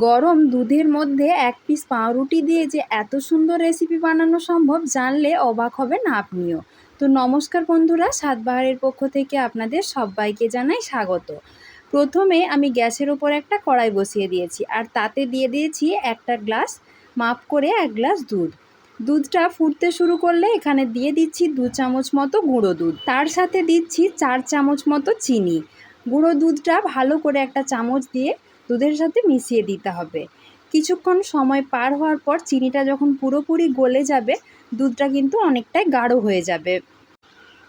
গরম দুধের মধ্যে এক পিস পাউরুটি দিয়ে যে এত সুন্দর রেসিপি বানানো সম্ভব জানলে অবাক হবেন আপনিও। তো নমস্কার বন্ধুরা সাতবাহারের পক্ষ থেকে আপনাদের সবাইকে জানাই স্বাগত। প্রথমে আমি গ্যাসের ওপর একটা কড়াই বসিয়ে দিয়েছি আর তাতে দিয়ে দিয়েছি একটা গ্লাস, মাপ করে এক গ্লাস দুধ। দুধটা ফুটতে শুরু করলে এখানে দিয়ে দিচ্ছি দু চামচ মতো গুঁড়ো দুধ। তার সাথে দিচ্ছি চার চামচ মতো চিনি। গুঁড়ো দুধটা ভালো করে একটা চামচ দিয়ে দুধের সাথে মিশিয়ে দিতে হবে। কিছুক্ষণ সময় পার হওয়ার পর চিনিটা যখন পুরোপুরি গলে যাবে, দুধটা কিন্তু অনেকটাই গাঢ় হয়ে যাবে।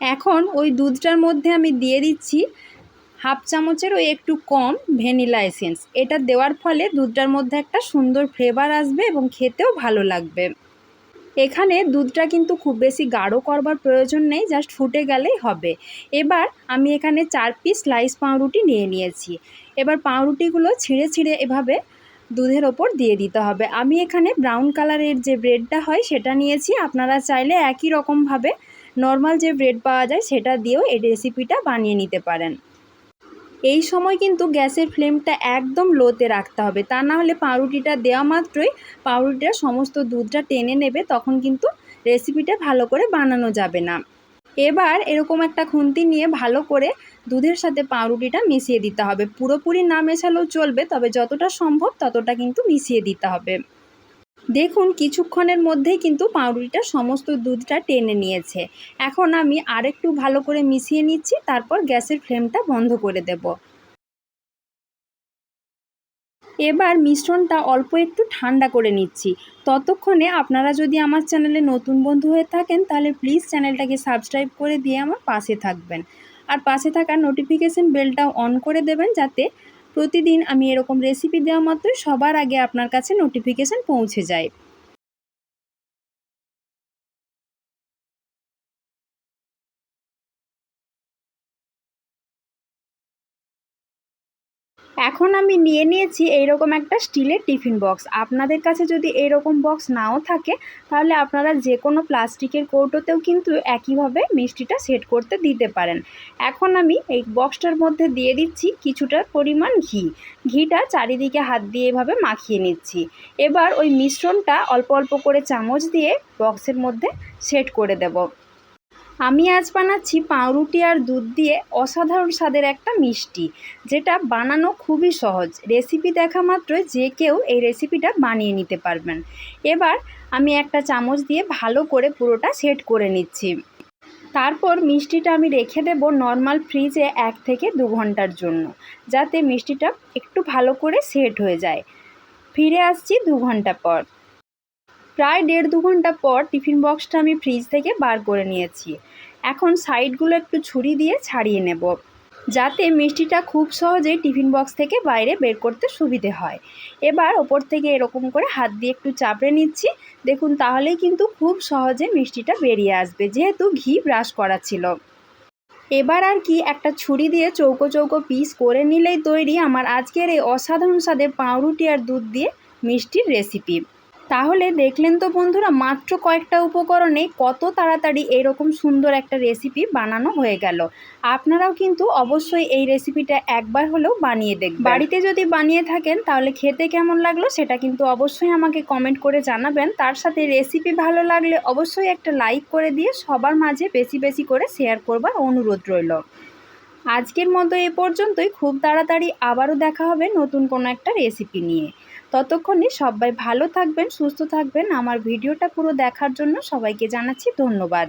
এখন ওই দুধটার মধ্যে আমি দিয়ে দিচ্ছি হাফ চামচের ওই একটু কম ভ্যানিলা এসেন্স। এটা দেওয়ার ফলে দুধটার মধ্যে একটা সুন্দর ফ্লেভার আসবে এবং খেতেও ভালো লাগবে। এখানে দুধটা কিন্তু খুব বেশি গাঢ় করবার প্রয়োজন নেই জাস্ট ফুটে গেলেই হবে। এবার আমি এখানে চার পিস স্লাইস পাউরুটি নিয়ে নিয়েছি। এবার পাউরুটিগুলো ছিঁড়ে ছিঁড়ে এভাবে দুধের ওপর দিয়ে দিতে হবে। আমি এখানে ব্রাউন কালারের যে ব্রেডটা হয় সেটা নিয়েছি। আপনারা চাইলে একই রকমভাবে নর্মাল যে ব্রেড পাওয়া যায় সেটা দিয়েও এই রেসিপিটা বানিয়ে নিতে পারেন। এই সময় কিন্তু গ্যাসের ফ্লেমটা একদম লোতে রাখতে হবে। তা না হলে পাউরুটিটা দেওয়া মাত্রই পাউরুটিটা সমস্ত দুধটা টেনে নেবে, তখন কিন্তু রেসিপিটা ভালো করে বানানো যাবে না। এবার এরকম একটা খুন্তি নিয়ে ভালো করে দুধের সাথে পাউরুটিটা মিশিয়ে দিতে হবে। পুরোপুরি না মেশালেও চলবে, তবে যতটা সম্ভব ততটা কিন্তু মিশিয়ে দিতে হবে। দেখুন, কিছুক্ষণের মধ্যেই কিন্তু পাউরুটিটা সমস্ত দুধটা টেনে নিয়েছে। এখন আমি আরেকটু ভালো করে মিশিয়ে নিচ্ছি, তারপর গ্যাসের ফ্লেমটা বন্ধ করে দেব। এবার মিশ্রণটা অল্প একটু ঠান্ডা করে নিচ্ছি। ততক্ষণে আপনারা যদি আমার চ্যানেলে নতুন বন্ধু হয়ে থাকেন, তাহলে প্লিজ চ্যানেলটাকে সাবস্ক্রাইব করে দিয়ে আমার পাশে থাকবেন। আর পাশে থাকা নোটিফিকেশান বেলটাও অন করে দেবেন, যাতে প্রতিদিন আমি এরকম রেসিপি দেওয়া মাত্র সবার আগে আপনার কাছে নোটিফিকেশান পৌঁছে যায়। এখন আমি নিয়ে নিয়েছি এইরকম একটা স্টিলের টিফিন বক্স। আপনাদের কাছে যদি এইরকম বক্স নাও থাকে, তাহলে আপনারা যে কোনো প্লাস্টিকের কৌটোতেও কিন্তু একইভাবে মিষ্টিটা সেট করতে দিতে পারেন। এখন আমি এই বক্সটার মধ্যে দিয়ে দিচ্ছি কিছুটা পরিমাণ ঘি। ঘিটা চারিদিকে হাত দিয়ে এভাবে মাখিয়ে নিচ্ছি। এবার ওই মিশ্রণটা অল্প অল্প করে চামচ দিয়ে বক্সের মধ্যে সেট করে দেব। আমি আজ বানাচ্ছি পাউরুটি আর দুধ দিয়ে অসাধারণ স্বাদের একটা মিষ্টি, যেটা বানানো খুবই সহজ। রেসিপি দেখা মাত্রই যে কেউ এই রেসিপিটা বানিয়ে নিতে পারবেন। এবার আমি একটা চামচ দিয়ে ভালো করে পুরোটা সেট করে নিচ্ছি। তারপর মিষ্টিটা আমি রেখে দেব নর্মাল ফ্রিজে এক থেকে দু ঘণ্টার জন্য, যাতে মিষ্টিটা একটু ভালো করে সেট হয়ে যায়। ফিরে আসছি দু ঘণ্টা পর। প্রায় দেড় দু ঘণ্টা পর টিফিন বক্সটা আমি ফ্রিজ থেকে বার করে নিয়েছি। এখন সাইডগুলো একটু ছুরি দিয়ে ছাড়িয়ে নেব, যাতে মিষ্টিটা খুব সহজেই টিফিন বক্স থেকে বাইরে বের করতে সুবিধে হয়। এবার ওপর থেকে এরকম করে হাত দিয়ে একটু চাপড়ে নিচ্ছি। দেখুন, তাহলেই কিন্তু খুব সহজে মিষ্টিটা বেরিয়ে আসবে, যেহেতু ঘি ব্রাশ করা ছিল। এবার আর কি, একটা ছুরি দিয়ে চৌকো চৌকো পিস করে নিলেই তৈরি আমার আজকের এই অসাধারণ স্বাদের পাউরুটি আর দুধ দিয়ে মিষ্টির রেসিপি। তাহলে দেখলেন তো বন্ধুরা, মাত্র কয়েকটা উপকরণে কত তাড়াতাড়ি এরকম সুন্দর একটা রেসিপি বানানো হয়ে গেল। আপনারাও কিন্তু অবশ্যই এই রেসিপিটা একবার হলেও বানিয়ে দেখবেন। বাড়িতে যদি বানিয়ে থাকেন, তাহলে খেতে কেমন লাগল সেটা কিন্তু অবশ্যই আমাকে কমেন্ট করে জানাবেন। তার সাথে রেসিপি ভালো লাগলে অবশ্যই একটা লাইক করে দিয়ে সবার মাঝে বেশি বেশি করে শেয়ার করবার অনুরোধ রইল। আজকের মতো এ পর্যন্তই। খুব তাড়াতাড়ি আবারও দেখা হবে নতুন কোনো একটা রেসিপি নিয়ে। ততক্ষণে সবাই ভালো থাকবেন, সুস্থ থাকবেন। আমার ভিডিওটা পুরো দেখার জন্য সবাইকে জানাচ্ছি ধন্যবাদ।